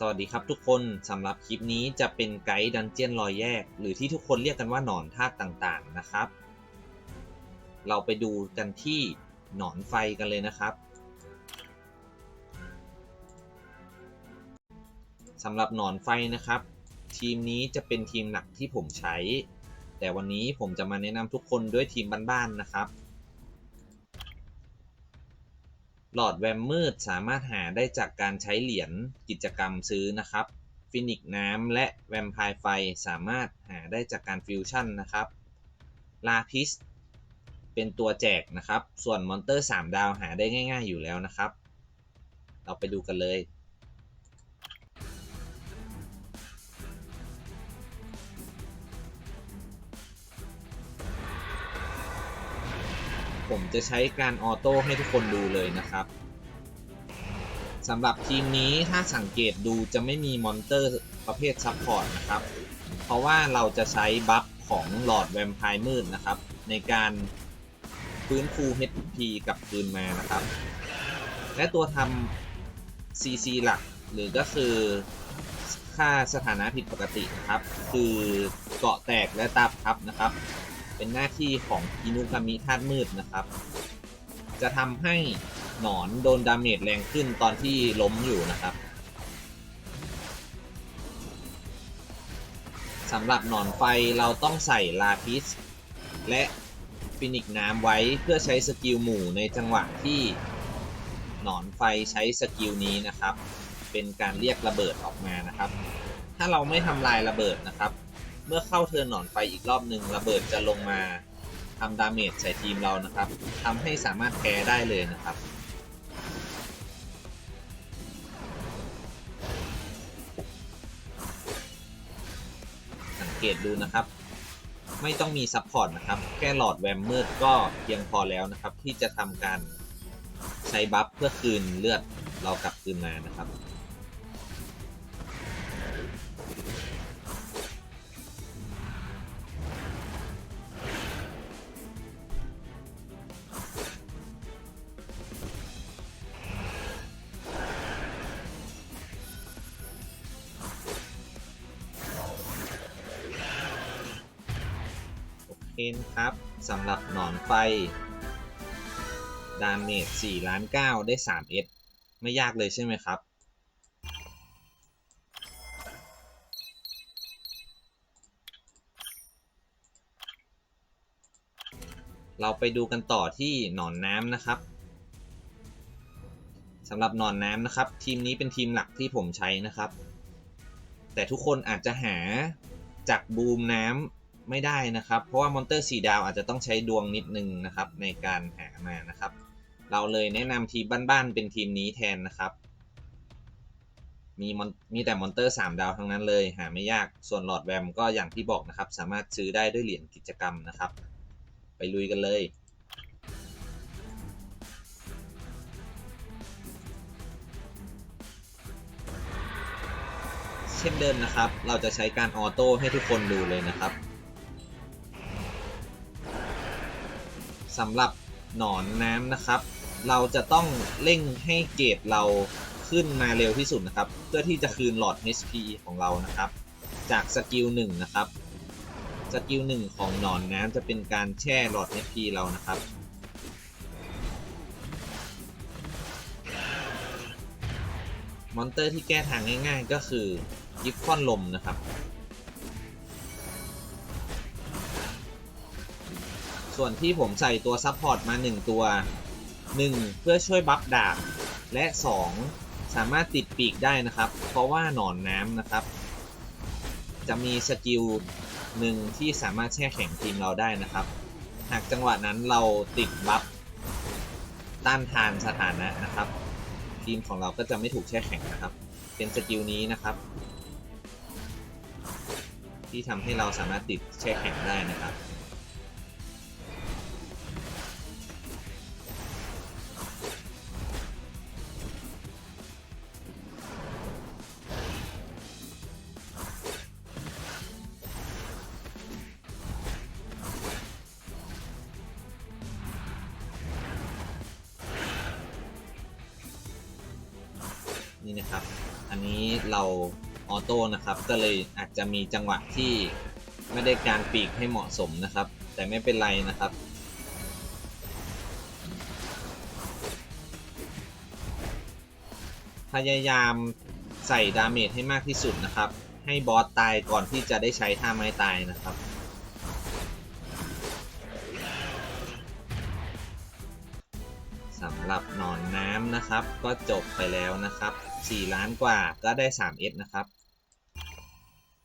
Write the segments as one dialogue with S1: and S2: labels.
S1: สวัสดีครับทุกคนสำหรับคลิปนี้จะเป็นไกด์ดันเจียนรอยแยก หรือที่ทุกคนเรียกกันว่าหนอนธาตุต่างๆนะครับ เราไปดูกันที่หนอนไฟกันเลยนะครับสำหรับหนอนไฟนะครับ ทีมนี้จะเป็นทีมหลักที่ผมใช้ แต่วันนี้ผมจะมาแนะนำทุกคนด้วยทีมบ้านๆนะครับ หลอดแวมมืดสามารถหาได้จากการใช้เหรียญกิจกรรมซื้อนะครับฟินิกน้ำและแวมไพร์ไฟสามารถหาได้จากการฟิวชั่นนะครับลาพิสเป็นตัวแจกนะครับ ส่วนมอนเตอร์ 3 ดาวหาได้ง่าย ๆ อยู่แล้วนะครับ เราไปดูกันเลย ผมจะใช้การออโต้ให้ทุกคนดูเลยนะครับสำหรับทีมนี้ถ้าสังเกตดูจะไม่มีมอนเตอร์ประเภทซับพอร์ตนะครับ เพราะว่าเราจะใช้บัฟของหลอดแวมไพร์มืดนะครับ ในการฟื้นฟู HP กับคืนมานะครับ และตัวทำ CC หลักหรือก็คือค่าสถานะผิดปกตินะครับ คือเกาะแตกและตาพับนะครับ เป็นหน้าที่ของอินุกามิธาตุมืดนะครับ จะทำให้หนอนโดนดาเมจแรงขึ้นตอนที่ล้มอยู่นะครับสำหรับหนอนไฟเราต้องใส่ลาพิสและฟินิกน้ำไว้เพื่อใช้สกิลหมู่ในจังหวะที่หนอนไฟใช้สกิลนี้นะครับ เป็นการเรียกระเบิดออกมานะครับ ถ้าเราไม่ทำลายระเบิดนะครับ เมื่อเข้าเทิร์นหนอนไฟอีกรอบหนึ่งระเบิดจะลงมาทำดาเมจใส่ทีมเรานะครับทำให้สามารถแพ้ได้เลยนะครับสังเกตดูนะครับ ไม่ต้องมีซัพพอร์ตนะครับ แค่หลอดแวมมืดก็เพียงพอแล้วนะครับ ที่จะทำการใช้บัฟเพื่อคืนเลือดเรากลับคืนมานะครับ นครับสำหรับหนอนไฟ ดาเมจ4ล้าน9ได้ 3S ไม่ยากเลยใช่ไหมครับ เราไปดูกันต่อที่หนอนน้ำนะครับสำหรับหนอนน้ำนะครับ ทีมนี้เป็นทีมหลักที่ผมใช้นะครับ แต่ทุกคนอาจจะหาจากบูมน้ำ ไม่ได้นะครับ เพราะว่ามอนเตอร์สีดาวอาจจะต้องใช้ดวงนิดนึงนะครับในการหามานะครับ เราเลยแนะนำทีมบ้านๆเป็นทีมนี้แทนนะครับ มีมอนมีแต่มอนเตอร์3ดาวทั้งนั้นเลยหาไม่ยากส่วนหลอดแวมก็อย่างที่บอกนะครับ สามารถซื้อได้ด้วยเหรียญกิจกรรมนะครับ ไปลุยกันเลยเช่นเดิมนะครับ เราจะใช้การออโต้ให้ทุกคนดูเลยนะครับ สำหรับหนอนน้ำนะครับ เราจะต้องเร่งให้เกรดเราขึ้นมาเร็วที่สุดนะครับ เพื่อที่จะคืนหลอด HP ของเรานะครับ จากสกิลหนึ่งนะครับสกิลหนึ่งของหนอนน้ำจะเป็นการแช่หลอด HP เรานะครับมอนเตอร์ที่แก้ทางง่ายๆ ก็คือยิปฟอนลมนะครับ ส่วนที่ผมใส่ตัวซัพพอร์ตมา 1 ตัว 1 เพื่อช่วยบัฟดาบ และ 2 สามารถติดปีกได้นะครับ เพราะว่าหนอนน้ำนะครับ จะมีสกิลหนึ่งที่สามารถแช่แข็งทีมเราได้นะครับ หากจังหวะนั้นเราติดบัฟต้านทานสถานะนะครับ ทีมของเราก็จะไม่ถูกแช่แข็งนะครับ เป็นสกิลนี้นะครับ ที่ทำให้เราสามารถติดแช่แข็งได้นะครับ นี่นะครับ อันนี้เราออโต้นะครับ ก็เลยอาจจะมีจังหวะที่ไม่ได้การปีกให้เหมาะสมนะครับ แต่ไม่เป็นไรนะครับพยายามใส่ดาเมจให้มากที่สุดนะครับ ให้บอสตายก่อนที่จะได้ใช้ท่าไม้ตายนะครับ สำหรับหนอนน้ำนะครับ ก็จบไปแล้วนะครับ 4 ล้านกว่าก็ได้ 3S นะครับ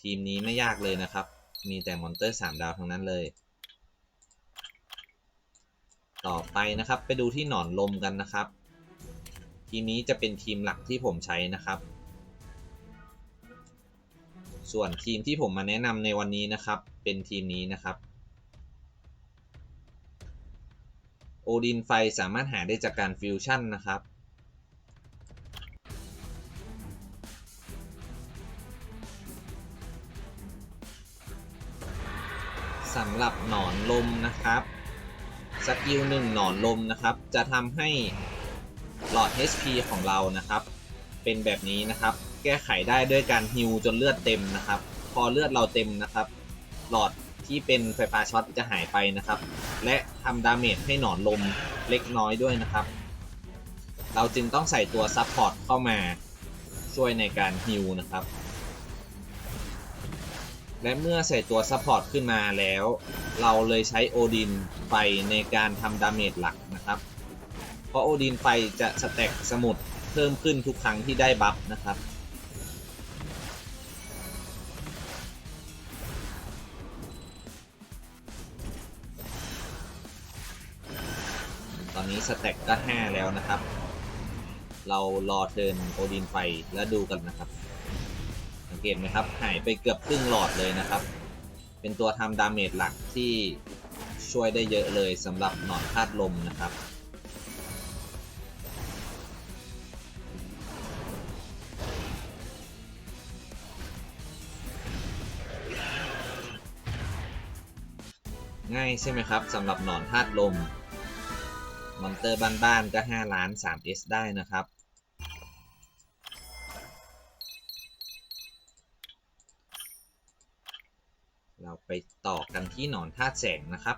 S1: ทีมนี้ไม่ยากเลยนะครับ มีแต่มอนเตอร์ 3 ดาวทั้งนั้นเลย ต่อไปนะครับไปดูที่หนอนลมกันนะครับ ทีมนี้จะเป็นทีมหลักที่ผมใช้นะครับ ส่วนทีมที่ผมมาแนะนำในวันนี้นะครับ เป็นทีมนี้นะครับ อดินไฟสามารถหาได้จากการฟิวชั่นนะครับ สำหรับหนอนลมนะครับสกิลหนึ่งหนอนลมนะครับ จะทำให้หลอด HP ของเรานะครับ เป็นแบบนี้นะครับ แก้ไขได้ด้วยการฮิวจนเลือดเต็มนะครับ พอเลือดเราเต็มนะครับ หลอด ที่เป็นไฟฟ้าช็อตจะหายไปนะครับ และทำดาเมจให้หนอนลมเล็กน้อยด้วยนะครับ เราจึงต้องใส่ตัวซับพอร์ตเข้ามาช่วยในการฮิวนะครับ และเมื่อใส่ตัวซัพพอร์ตขึ้นมาแล้ว เราเลยใช้โอดินไฟในการทำดาเมจหลักนะครับ เพราะโอดินไฟจะสแต็กสมุดเพิ่มขึ้นทุกครั้งที่ได้บัฟนะครับ นี้สแต็กก็5แล้วนะครับ เรารอเทินโอดินไฟแล้วดูกันนะครับ สังเกตไหมครับ หายไปเกือบครึ่งหลอดเลยนะครับ เป็นตัวทำดาเมจหลักที่ช่วยได้เยอะเลยสำหรับหนอนธาตุลมนะครับง่ายใช่ไหมครับสำหรับหนอนธาตุลม มอนเตอร์บ้านๆก็ 5 ล้าน 3S ได้นะครับ เราไปต่อกันที่หนอนธาตุแสงนะครับ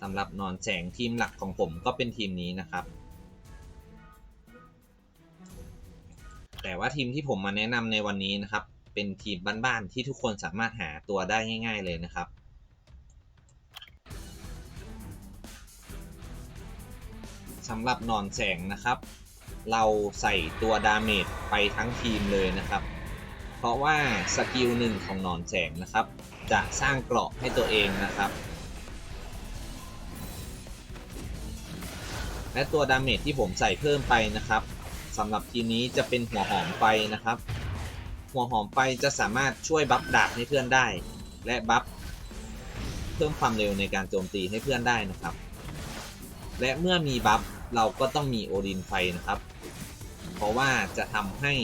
S1: สำหรับหนอนแสงทีมหลักของผมก็เป็นทีมนี้นะครับ แต่ว่าทีมที่ผมมาแนะนำในวันนี้นะครับ เป็นทีมบ้านๆที่ทุกคนสามารถหาตัวได้ง่าย ๆ เลยนะครับ สำหรับนอนแสงนะครับ เราใส่ตัวดาเมจไปทั้งทีมเลยนะครับ เพราะว่าสกิลหนึ่งของนอนแสงนะครับ จะสร้างเกราะให้ตัวเองนะครับ และตัวดาเมจที่ผมใส่เพิ่มไปนะครับสำหรับทีนี้จะเป็นหัวหอมไฟนะครับ หัวหอมไฟจะสามารถช่วยบัฟดาบให้เพื่อนได้ และบัฟเพิ่มความเร็วในการโจมตีให้เพื่อนได้นะครับ และเมื่อมีบัฟ เราก็ต้องมีโอดินไฟนะครับ เพราะว่าจะทำให้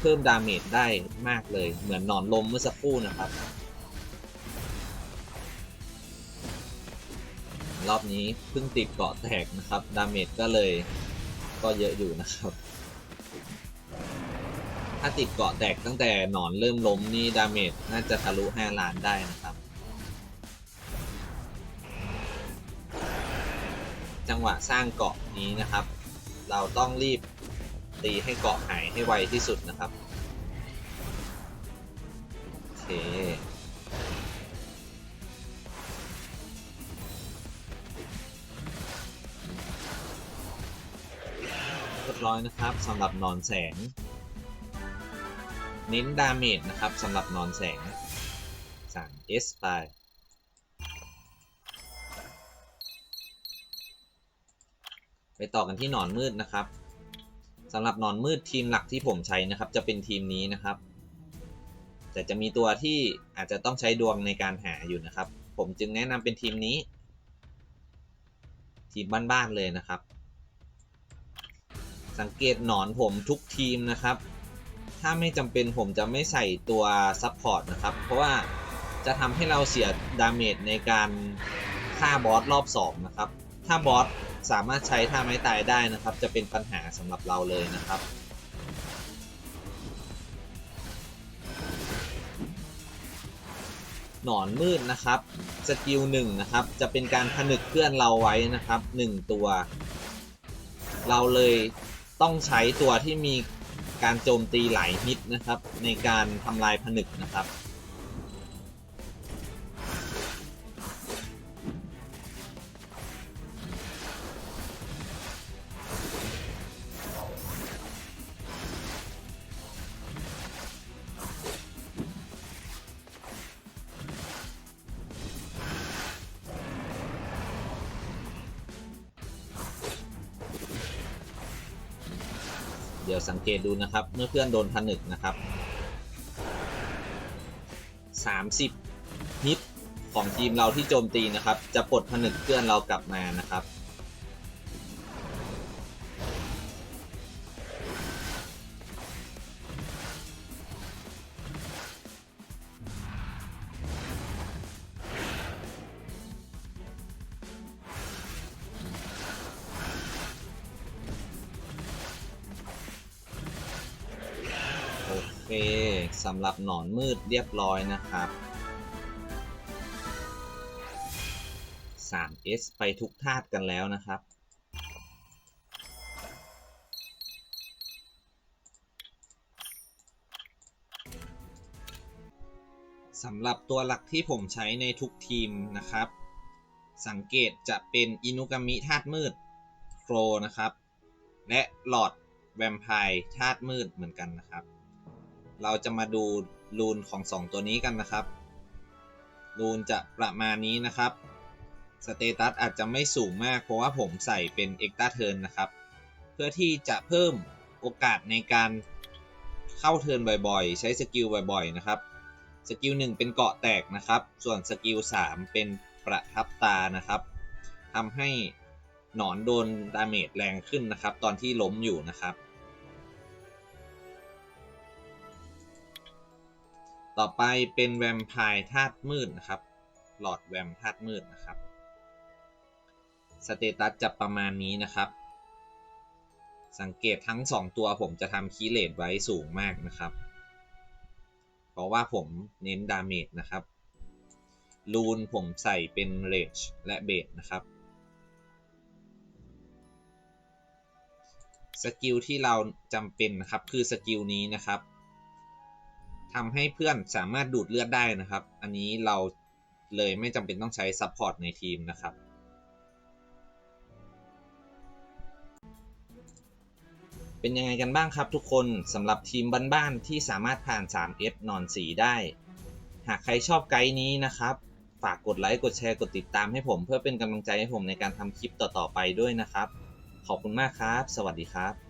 S1: เพิ่มดาเมจได้มากเลย เหมือนหนอนลมเมื่อสักครู่นะครับ รอบนี้เพิ่งติดเกาะแตกนะครับ ดาเมจก็เลยก็เยอะอยู่นะครับ ถ้าติดเกาะแตกตั้งแต่หนอนเริ่มล้มนี่ดาเมจน่าจะทะลุ 5 ล้านได้นะครับ จังหวะสร้างเกาะนี้นะครับ เราต้องรีบตีให้เกาะหายให้ไวที่สุดนะครับโอเคเรียบร้อยนะครับสำหรับนอนแสง เน้นดาเมจนะครับสำหรับนอนแสง 3S ไป ไปต่อกันที่หนอนมืดนะครับสำหรับหนอนมืดทีมหลักที่ผมใช้นะครับ จะเป็นทีมนี้นะครับ แต่จะมีตัวที่อาจจะต้องใช้ดวงในการหาอยู่นะครับ ผมจึงแนะนำเป็นทีมนี้ ทีมบ้านๆเลยนะครับ สังเกตหนอนผมทุกทีมนะครับ ถ้าไม่จำเป็นผมจะไม่ใส่ตัวซับพอร์ตนะครับ เพราะว่าจะทำให้เราเสียดาเมจในการฆ่าบอสรอบ 2 นะครับ ถ้าบอส สามารถใช้ท่าไม้ตายได้นะครับ จะเป็นปัญหาสำหรับเราเลยนะครับ หนอนมืดนะครับสกิลหนึ่งนะครับ จะเป็นการผนึกเพื่อนเราไว้นะครับหนึ่งตัว เราเลยต้องใช้ตัวที่มีการโจมตีหลายฮิตนะครับ ในการทำลายผนึกนะครับ ดี๋ยวสังเกตดูนะครับ เมื่อเพื่อนโดนผนึกนะครับ 30ฮิตของทีมเราที่โจมตีนะครับ จะปลดผนึกเพื่อนเรากลับมานะครับ สำหรับหนอนมืดเรียบร้อยนะครับ 3S ไปทุกธาตุกันแล้วนะครับ สำหรับตัวหลักที่ผมใช้ในทุกทีมนะครับ สังเกตจะเป็นอินุกามิธาตุมืดโครนะครับ และหลอดแวมไพร์ธาตุมืดเหมือนกันนะครับ เราจะมาดูรูนของ 2 ตัวนี้กันนะครับ รูนจะประมาณนี้นะครับ สเตตัสอาจจะไม่สูงมากเพราะว่าผมใส่เป็นเอ็กตาเทิร์นนะครับ เพื่อที่จะเพิ่มโอกาสในการเข้าเทิร์นบ่อยๆ ใช้สกิลบ่อยๆนะครับ สกิล1เป็นเกาะแตกนะครับ ส่วนสกิล3เป็นประทับตานะครับทำให้หนอนโดนดาเมจแรงขึ้นนะครับ ตอนที่ล้มอยู่นะครับ ต่อไปเป็นแวมไพร์ธาตุมืดนะครับ หลอดแวมธาตุมืดนะครับ สเตตัสจะประมาณนี้นะครับ สังเกตทั้ง 2 ตัวผมจะทำคีเลตไว้สูงมากนะครับ เพราะว่าผมเน้นดาเมจนะครับรูนผมใส่เป็นเรจและเบสนะครับ สกิลที่เราจำเป็นนะครับคือสกิลนี้นะครับ ทำให้เพื่อนสามารถดูดเลือดได้นะครับ อันนี้เราเลยไม่จำเป็นต้องใช้ซัพพอร์ตในทีมนะครับ เป็นยังไงกันบ้างครับทุกคนสำหรับทีมบ้านๆที่สามารถผ่าน 3S นอนสีได้ หากใครชอบไกด์นี้นะครับ ฝากกดไลค์ กดแชร์ กดติดตามให้ผมเพื่อเป็นกำลังใจให้ผมในการทำคลิปต่อๆไปด้วยนะครับ ขอบคุณมากครับ สวัสดีครับ